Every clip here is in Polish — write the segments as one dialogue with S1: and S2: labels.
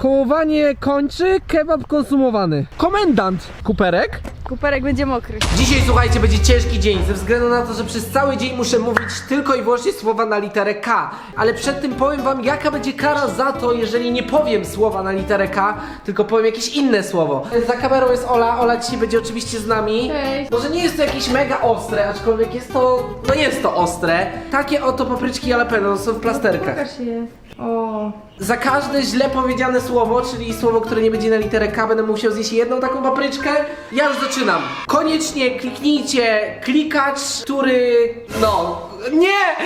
S1: Kołowanie kończy, kebab konsumowany. Komendant. Kuperek.
S2: Kuperek będzie mokry.
S1: Dzisiaj słuchajcie, będzie ciężki dzień, ze względu na to, że przez cały dzień muszę mówić tylko i wyłącznie słowa na literę K. Ale przed tym powiem wam, jaka będzie kara za to, jeżeli nie powiem słowa na literę K, tylko powiem jakieś inne słowo. Za kamerą jest Ola, Ola dzisiaj będzie oczywiście z nami.
S2: Cześć.
S1: Może nie jest to jakieś mega ostre, aczkolwiek jest to, no jest to ostre. Takie oto papryczki jalapeno są w plasterkach.
S2: Pokaż je. O.
S1: Za każde źle powiedziane słowo, czyli słowo, które nie będzie na literę K, będę musiał zjeść jedną taką papryczkę. Ja już zaczynam. Koniecznie kliknijcie klikacz, który. No. Nie!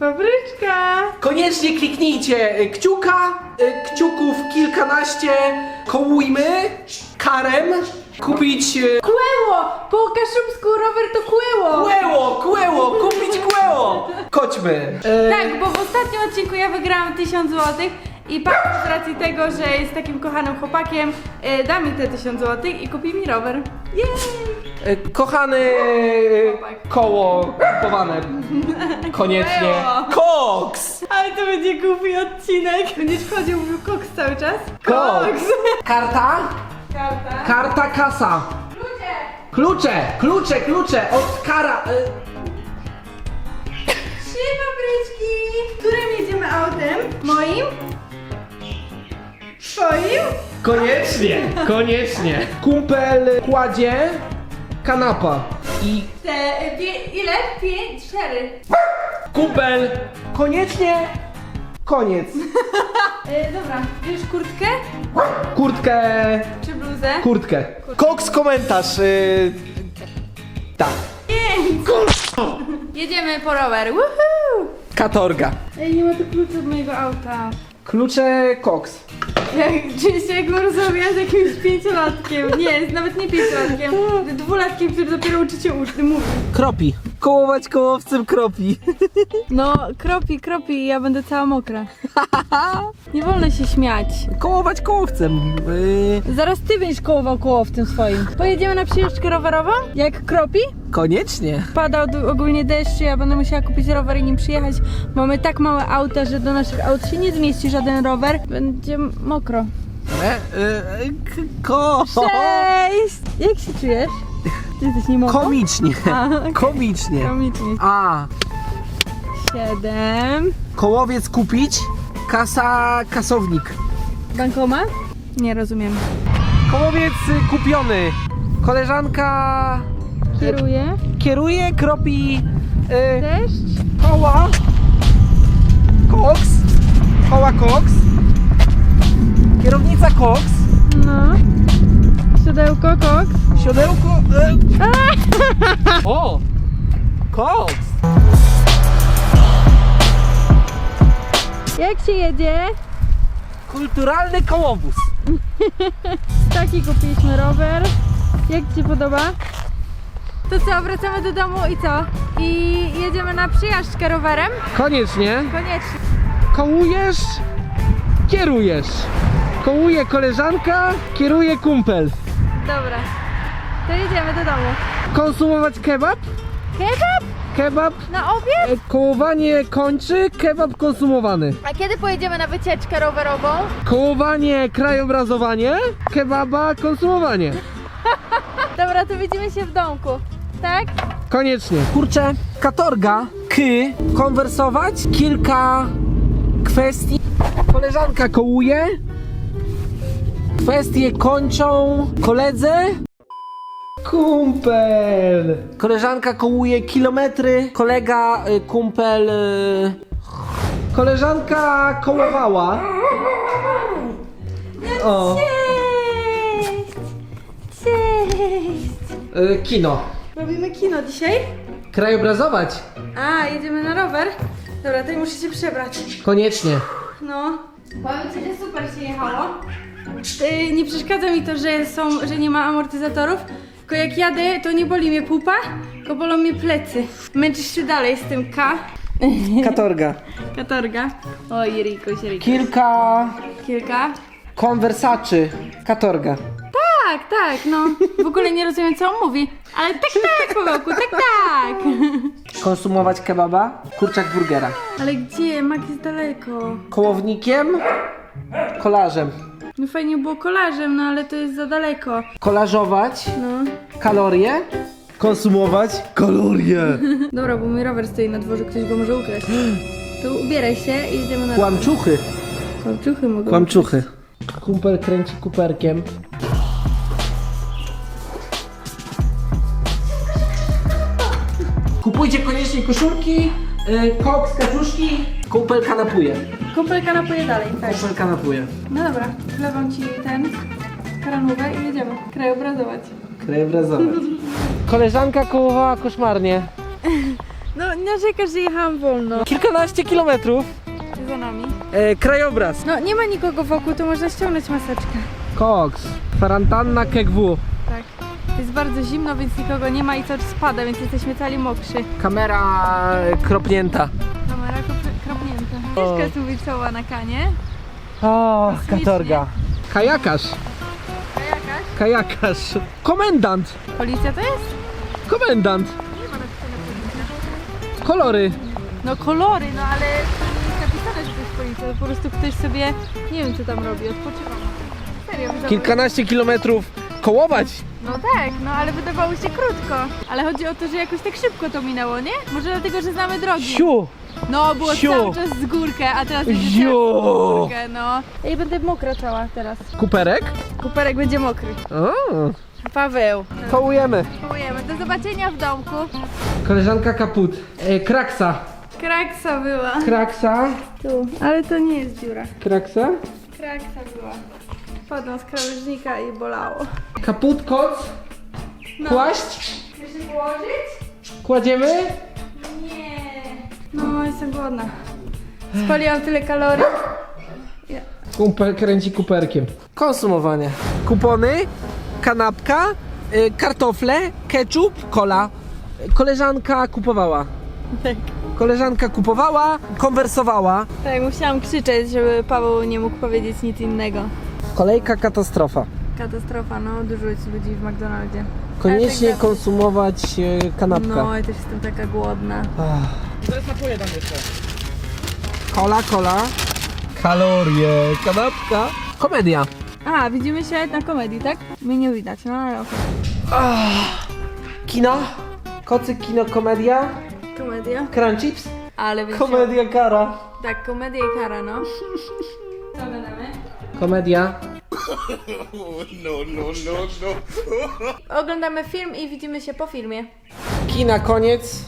S2: Papryczka.
S1: Koniecznie kliknijcie y, kciuka, y, kciuków kilkanaście, kołujmy, karem, kupić. y,
S2: Kłeło! Po kaszubsku rower to kłeło!
S1: Kłeło, kłeło, kupić kłeło! Chodźmy. E,
S2: Tak, bo w ostatnim odcinku ja wygrałam 1000 zł i pan z racji tego, że jest takim kochanym chłopakiem, e, da mi te 1000 zł i kupi mi rower. Jej!
S1: e, Kochany e, koło kupowane. Koniecznie. Koks!
S2: Ale to będzie głupi odcinek. Będziesz wchodził, mówił koks cały czas?
S1: Koks! Karta?
S2: Karta.
S1: Karta, kasa. Klucze, klucze, klucze od kara. e,
S2: Trzy papryczki! Którym jedziemy autem? Moim? Twoim?
S1: Koniecznie, koniecznie. Kumpel kładzie kanapa i
S2: Te, pie, ile? Pięć, cztery.
S1: kumpel koniecznie koniec.
S2: E, dobra, bierzesz kurtkę
S1: Kurtkę,
S2: czy bluzę?
S1: kurtkę. Koks komentarz. y, tak.
S2: Pięć! Jedziemy po rower. Woohoo!
S1: Katorga.
S2: Ej, nie ma tu kluczy od mojego auta.
S1: Klucze koks.
S2: Jak, jakbym rozmawiała z jakimś pięciolatkiem. Nie, nawet nie pięciolatkiem. Dwulatkiem, który dopiero uczy się uczy, mówić.
S1: Kropi. Kołować kołowcem kropi.
S2: No, kropi, kropi, ja będę cała mokra. Nie wolno się śmiać.
S1: Kołować kołowcem. Yy,
S2: Zaraz ty będziesz kołował koło w tym swoim. Pojedziemy na przyjeżdżkę rowerową? Jak kropi?
S1: koniecznie.
S2: Pada od- ogólnie deszcz, ja będę musiała kupić rower i nim przyjechać. Mamy tak małe auta, że do naszych aut się nie zmieści żaden rower. Będzie mokro.
S1: E, e, k- ko.
S2: Cześć! Jak się czujesz? Ty jesteś nie?
S1: Komicznie.
S2: A, okej.
S1: Komicznie.
S2: Komicznie.
S1: A,
S2: Siedem.
S1: kołowiec kupić, kasa, kasownik.
S2: Bankomat? Nie rozumiem.
S1: Kołowiec kupiony. Koleżanka
S2: Kieruję.
S1: kieruje, kropi y,
S2: Deszcz.
S1: koła. Koks. Koła koks. Kierownica koks.
S2: No. Siodełko, koks.
S1: Siodełko. Y. O! Koks!
S2: Jak się jedzie?
S1: Kulturalny kołowóz.
S2: Taki kupiliśmy rower. Jak Ci się podoba? To co, wracamy do domu i co? I jedziemy na przyjażdżkę rowerem?
S1: Koniecznie.
S2: Koniecznie.
S1: Kołujesz, kierujesz. Kołuje koleżanka, kieruje kumpel.
S2: Dobra. To jedziemy do domu.
S1: Konsumować kebab?
S2: Kebab?
S1: Kebab.
S2: Na obiad?
S1: E, Kołowanie kończy, kebab konsumowany.
S2: A kiedy pojedziemy na wycieczkę rowerową?
S1: Kołowanie, krajobrazowanie, kebaba, konsumowanie.
S2: Dobra, to widzimy się w domku. Tak?
S1: Koniecznie. Kurczę, katorga, ky, konwersować, kilka kwestii. Koleżanka kołuje, kwestie kończą koledze. Kumpel. Koleżanka kołuje kilometry, kolega, y, kumpel. y, Koleżanka kołowała. O,
S2: Cześć! Cześć!
S1: y, kino.
S2: Robimy kino dzisiaj?
S1: Krajobrazować.
S2: A, jedziemy na rower? Dobra, to muszę się przebrać.
S1: Koniecznie.
S2: No. Powiem ci, że super się jechało. Yy, nie przeszkadza mi to, że, są, że nie ma amortyzatorów, tylko jak jadę, to nie boli mnie pupa, tylko bolą mnie plecy. Męczysz się dalej z tym K.
S1: Katorga.
S2: Katorga. Oj, Rikuś, Rikuś.
S1: Kilka
S2: Kilka.
S1: konwersaczy. Katorga.
S2: Tak, tak, no. W ogóle nie rozumiem, co on mówi. Ale tak, tak, Pawełku, tak, tak.
S1: Konsumować kebaba, kurczak burgera.
S2: Ale gdzie? Mak jest daleko.
S1: Kołownikiem, Kolarzem.
S2: No fajnie było kolarzem, no ale to jest za daleko.
S1: Kolarzować
S2: No.
S1: kalorie. Konsumować kalorie.
S2: Dobra, bo mój rower stoi na dworze, ktoś go może ukraść. To ubieraj się i jedziemy na...
S1: Kłamczuchy.
S2: Kłamczuchy mogą...
S1: Kłamczuchy. Kumpel kręci kuperkiem. Kupujcie koniecznie koszulki, yy, koks, kaczuszki, kumpel kanapuje.
S2: Kumpel kanapuje dalej, tak.
S1: Kumpel kanapuje.
S2: No dobra, wlewam ci ten karanówę i jedziemy krajobrazować.
S1: Krajobrazowy. Koleżanka kołowała koszmarnie.
S2: No, narzekasz, że jechałam wolno.
S1: Kilkanaście kilometrów.
S2: Za nami.
S1: E, krajobraz.
S2: No, nie ma nikogo wokół, to można ściągnąć maseczkę.
S1: Koks. Kwarantanna KGW.
S2: Jest bardzo zimno, więc nikogo nie ma i czas spada, więc jesteśmy cali mokrzy.
S1: Kamera kropnięta.
S2: Kamera krop- kropnięta.
S1: O.
S2: Jest mówić słowa na kanie.
S1: O,
S2: Kosmicznie.
S1: katorga. Kajakarz.
S2: A jakaś?
S1: Kajakarz. Komendant.
S2: Policja to jest?
S1: Komendant.
S2: Nie ma napisane policja.
S1: Kolory.
S2: No kolory, no ale to nie jest napisane, że to jest policja. To po prostu ktoś sobie, nie wiem co tam robi, odpoczywa. Serio,
S1: Kilkanaście kilometrów kołować.
S2: No tak, no ale wydawało się krótko. Ale chodzi o to, że jakoś tak szybko to minęło, nie? Może dlatego, że znamy drogi.
S1: Siu.
S2: No, było
S1: Siu.
S2: cały czas z górkę, a teraz będzie
S1: Ziu.
S2: z górkę, no. Ej, będę mokra cała teraz.
S1: Kuperek.
S2: Kuperek będzie mokry.
S1: O,
S2: Paweł.
S1: kołujemy.
S2: Dziękujemy. Do zobaczenia w domku.
S1: Koleżanka kaput. E, kraksa.
S2: Kraksa była.
S1: Kraksa.
S2: Tu, ale to nie jest dziura.
S1: Kraksa.
S2: Kraksa była. Padłam z krawężnika i bolało.
S1: Kaput, koc.
S2: No.
S1: Kłaść.
S2: Chcesz się położyć?
S1: Kładziemy.
S2: Nie. No, jestem głodna. Spaliłam tyle kalorii.
S1: Kumpel kręci kuperkiem. Konsumowanie. Kupony, kanapka, y, kartofle, ketchup, kola. Koleżanka kupowała.
S2: Tak.
S1: Koleżanka kupowała, konwersowała.
S2: Tak, musiałam krzyczeć, żeby Paweł nie mógł powiedzieć nic innego.
S1: Kolejka katastrofa.
S2: Katastrofa, no dużo jest ludzi w McDonaldzie.
S1: Koniecznie
S2: tak
S1: konsumować e, kanapkę.
S2: No, ja też jestem taka głodna.
S1: Kola, kola. Kalorie, kanapka. Komedia.
S2: A, widzimy się na komedii, tak? Mnie nie widać, no ale okej.
S1: Kino. Kocy, kino, komedia.
S2: Komedia?
S1: Crunchips.
S2: Ale więc
S1: Komedia, kara.
S2: Tak, komedia i kara, no. Co oglądamy?
S1: Komedia.
S2: Oglądamy film i widzimy się po filmie.
S1: Kina, koniec.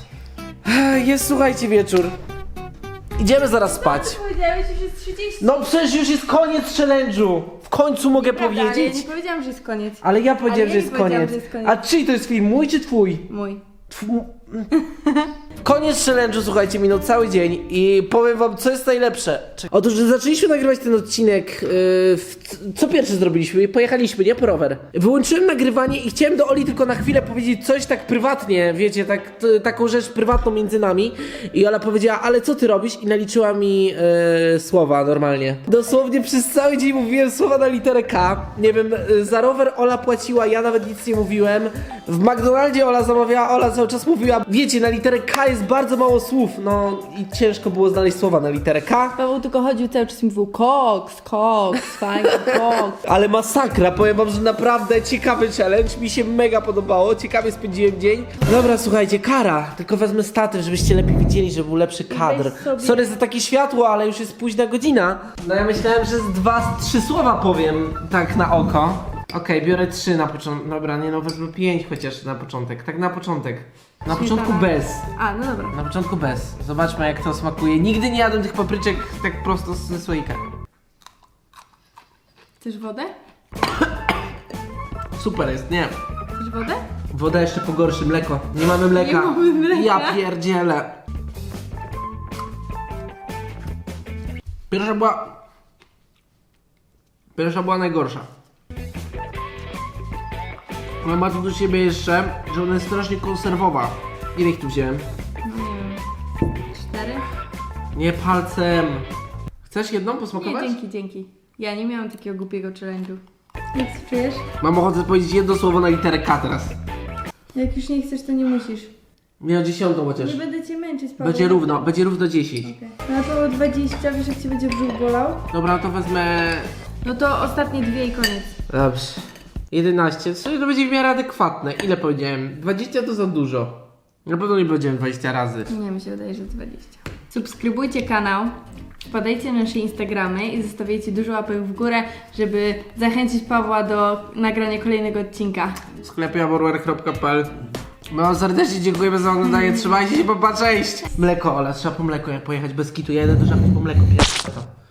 S1: Jest, słuchajcie, wieczór. Idziemy zaraz spać.
S2: Powiedziałeś, już jest 30.
S1: No przecież już jest koniec challenge'u. W końcu mogę
S2: Prawda, ale ja
S1: powiedzieć.
S2: nie powiedziałam, że jest koniec.
S1: Ale ja powiedziałem,
S2: Ale ja
S1: że
S2: nie
S1: jest
S2: powiedziałam,
S1: koniec.
S2: że jest koniec.
S1: A czyj to jest film? Mój czy twój?
S2: Mój.
S1: Tw- Koniec challenge'u, słuchajcie, minął cały dzień i powiem wam, co jest najlepsze. Czek- Otóż, zaczęliśmy nagrywać ten odcinek, yy, w, co pierwsze zrobiliśmy? Pojechaliśmy, nie? Po rower. Wyłączyłem nagrywanie i chciałem do Oli tylko na chwilę powiedzieć coś tak prywatnie, wiecie, tak, taką rzecz prywatną między nami. I Ola powiedziała, ale co ty robisz? I naliczyła mi yy, słowa normalnie. Dosłownie przez cały dzień mówiłem słowa na literę K. Nie wiem, yy, za rower Ola płaciła, ja nawet nic nie mówiłem. W McDonaldzie Ola zamawiała, Ola cały czas mówiła, wiecie, na literę K jest bardzo mało słów, no i ciężko było znaleźć słowa na literę K.
S2: Paweł tylko chodził cały czas i mówił koks, koks, fajny koks.
S1: Ale masakra, powiem wam, że naprawdę ciekawy challenge, mi się mega podobało, ciekawie spędziłem dzień. Dobra, słuchajcie, kara, tylko wezmę statyw, żebyście lepiej widzieli, żeby był lepszy kadr.
S2: Weź sobie.
S1: Sorry za takie światło, ale już jest późna godzina. No ja myślałem, że z dwa, trzy słowa powiem, tak na oko. Okej, biorę trzy na początek, dobra, nie no, wezmę pięć chociaż na początek, tak na początek. Na początku bez.
S2: A, no dobra.
S1: Na początku bez. Zobaczmy jak to smakuje. Nigdy nie jadłem tych papryczek tak prosto ze słoika.
S2: Chcesz wodę?
S1: Super jest, nie.
S2: Chcesz wodę?
S1: Woda jeszcze pogorszy, mleko. Nie mamy mleka.
S2: Nie mamy mleka.
S1: Ja pierdzielę. Pierwsza była... Pierwsza była najgorsza. Ale ma to do siebie jeszcze, że ona jest strasznie konserwowa. Ile ich tu wziąłem?
S2: No nie wiem. Cztery?
S1: Nie palcem. Chcesz jedną
S2: Nie,
S1: posmakować?
S2: dzięki, dzięki. Ja nie miałam takiego głupiego challenge'u. Jak się czujesz?
S1: Mam ochotę powiedzieć jedno słowo na literę K teraz.
S2: Jak już nie chcesz, to nie musisz.
S1: Miał dziesiątą chociaż.
S2: Nie będę cię męczyć, Paweł.
S1: Będzie równo, będzie równo 10.
S2: Okej. No to 20, wiesz jak ci będzie brzuch bolał?
S1: Dobra, to wezmę...
S2: No to ostatnie dwie i koniec.
S1: Dobrze. 11, czyli to będzie w miarę adekwatne. Ile powiedziałem? 20 to za dużo. Na pewno nie powiedziałem 20 razy.
S2: Nie, mi się wydaje, że 20. Subskrybujcie kanał, wpadajcie na nasze Instagramy i zostawiajcie dużo łapek w górę, żeby zachęcić Pawła do nagrania kolejnego odcinka.
S1: W sklepie aborwer.pl No serdecznie dziękujemy za oglądanie, trzymajcie się, pa, pa, cześć! Mleko, Ola, trzeba po mleko pojechać bez kitu, ja jedę do żabki po mleko pierwszy.